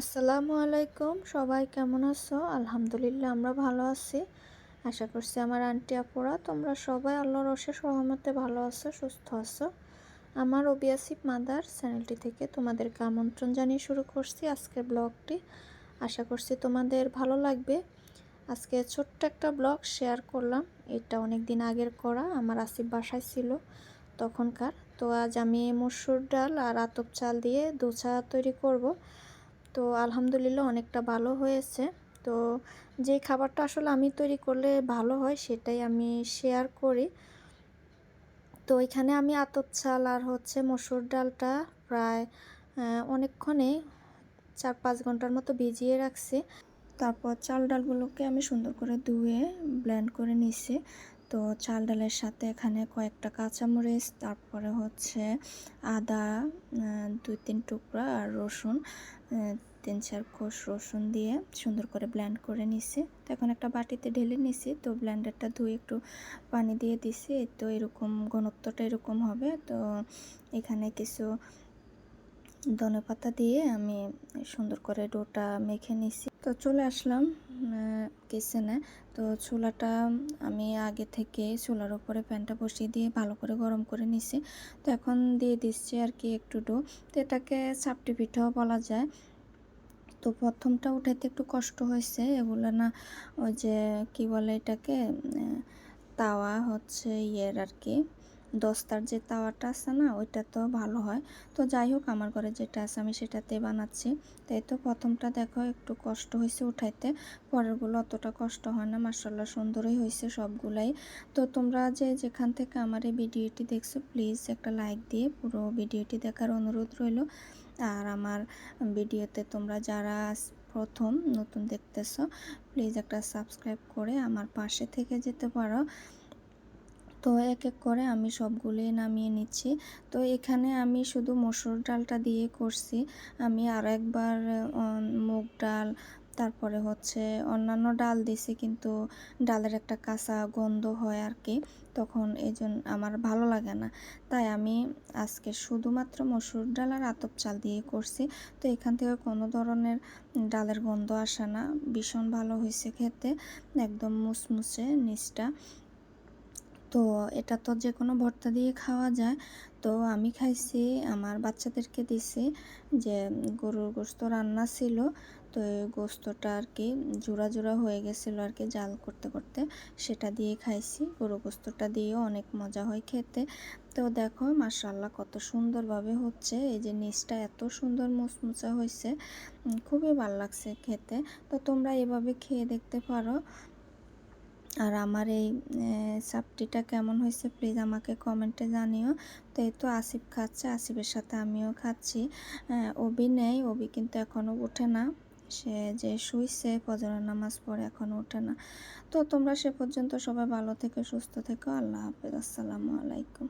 আসসালামু আলাইকুম। সবাই কেমন আছো? আলহামদুলিল্লাহ, আমরা ভালো আছি। আশা করছি আমার আন্টি আপুরা, তোমরা সবাই আল্লাহর অশেষ সহমতে ভালো আছো, সুস্থ আছো। আমার ওবিয়াসিপ মাদার চ্যানেলটি থেকে তোমাদেরকে আমন্ত্রণ জানিয়ে শুরু করছি আজকের ব্লগটি। আশা করছি তোমাদের ভালো লাগবে। আজকে ছোট্ট একটা ব্লগ শেয়ার করলাম। এটা অনেক দিন আগের করা, আমার আসিফ বাসায় ছিল তখনকার। তো আজ আমি মসুর ডাল আর আতপ চাল দিয়ে দোচা তৈরি করব। তো আলহামদুলিল্লাহ অনেকটা ভালো হয়েছে। তো যে খাবারটা আসলে আমি তৈরি করলে ভালো হয় সেটাই আমি শেয়ার করি। তো এখানে আমি আতপ চাল আর হচ্ছে মসুর ডালটা প্রায় অনেকক্ষণে চার পাঁচ ঘণ্টার মতো ভিজিয়ে রাখছি। তারপর চাল ডালগুলোকে আমি সুন্দর করে ধুয়ে ব্লেন্ড করে নিছি। তো চাল ডালের সাথে এখানে কয়েকটা কাঁচামরিচ, তারপরে হচ্ছে আদা দুই তিন টুকরা আর রসুন তিন চার কোষ রসুন দিয়ে সুন্দর করে ব্ল্যান্ড করে নিছি। তো এখন একটা বাটিতে ঢেলে নিছি, তো ব্ল্যান্ডারটা ধুয়ে একটু পানি দিয়ে দিছি। তো এরকম ঘনত্বটা এরকম হবে। তো এখানে কিছু ধনে পাতা দিয়ে আমি সুন্দর করে ডোটা মেখে নিছি। তো চলে আসলাম কিচেনে তো চুলাটা আমি আগে থেকে চুলার উপরে প্যানটা বসিয়ে দিয়ে ভালো করে গরম করে নিছি। তো এখন দিয়ে দিচ্ছি আর কি একটু ডো। তো এটাকে চাপটি পিঠাও বলা যায়। তো প্রথমটা উঠাইতে একটু কষ্ট হয়েছে। এগুলো না ওই যে কি বলে এটাকে তাওয়া হচ্ছে ইয়ের আর কি। দস্তার যে তাওয়াটা আছে না, ওইটা তো ভালো হয়। তো যাই হোক, আমার ঘরে যেটা আছে আমি সেটাতে বানাচ্ছি। তাই তো প্রথমটা দেখো, একটু কষ্ট হয়েছে উঠাইতে। পরেরগুলো অতটা কষ্ট হয় না মার্শাল্লাহ সুন্দরই হয়েছে সবগুলাই। তো তোমরা যে যেখান থেকে আমার এই ভিডিওটি দেখছ প্লিজ একটা লাইক দিয়ে পুরো ভিডিওটি দেখার অনুরোধ রইল। আর আমার ভিডিওতে তোমরা যারা প্রথম নতুন দেখতেছ প্লিজ একটা সাবস্ক্রাইব করে আমার পাশে থেকে যেতে পারো। তো এক এক করে আমি সবগুলোই নামিয়ে নিচ্ছি। তো এখানে আমি শুধু মসুর ডালটা দিয়ে করছি। আমি আর একবার মুগ ডাল, তারপরে হচ্ছে অন্যান্য ডাল দিছি কিন্তু ডালের একটা কাঁচা গন্ধ হয় আর কি তখন এই আমার ভালো লাগে না। তাই আমি আজকে শুধুমাত্র মসুর ডাল আর আতপ চাল দিয়ে করছি। তো এখান থেকে কোনো ধরনের ডালের গন্ধ আসে না। ভীষণ ভালো হয়েছে খেতে। একদম মুসমুসে নিচটা। তো এটা তো যে কোনো ভর্তা দিয়ে খাওয়া যায়। তো আমি খাইছি, আমার বাচ্চাদেরকে দিছি যে গরুর গোস্ত রান্না ছিল। তো এই গোস্তটা আর কি জোড়া জোড়া হয়ে গেছিল আর কি জাল করতে করতে। সেটা দিয়ে খাইছি গরু গোস্তটা দিয়েও অনেক মজা হয় খেতে। তো দেখো মাসাল্লাহ কত সুন্দরভাবে হচ্ছে, এই যে নিচটা এত সুন্দর মুচমুচা হয়েছে খুবই ভালো লাগছে খেতে। তো তোমরা এভাবে খেয়ে দেখতে পারো। আর আমার এই সাপটিটা কেমন হয়েছে প্লিজ আমাকে কমেন্টে জানিও। তো এই তো আসিফ খাচ্ছে, আসিফের সাথে আমিও খাচ্ছি। ওবি নেই ওবি কিন্তু এখনও ওঠে না। সে যে শুইছে ফজরের নামাজ পরে এখনও ওঠে না। তো তোমরা সে পর্যন্ত সবাই ভালো থেকে, সুস্থ থেকো। আল্লাহ হাফেজ, আসসালামু আলাইকুম।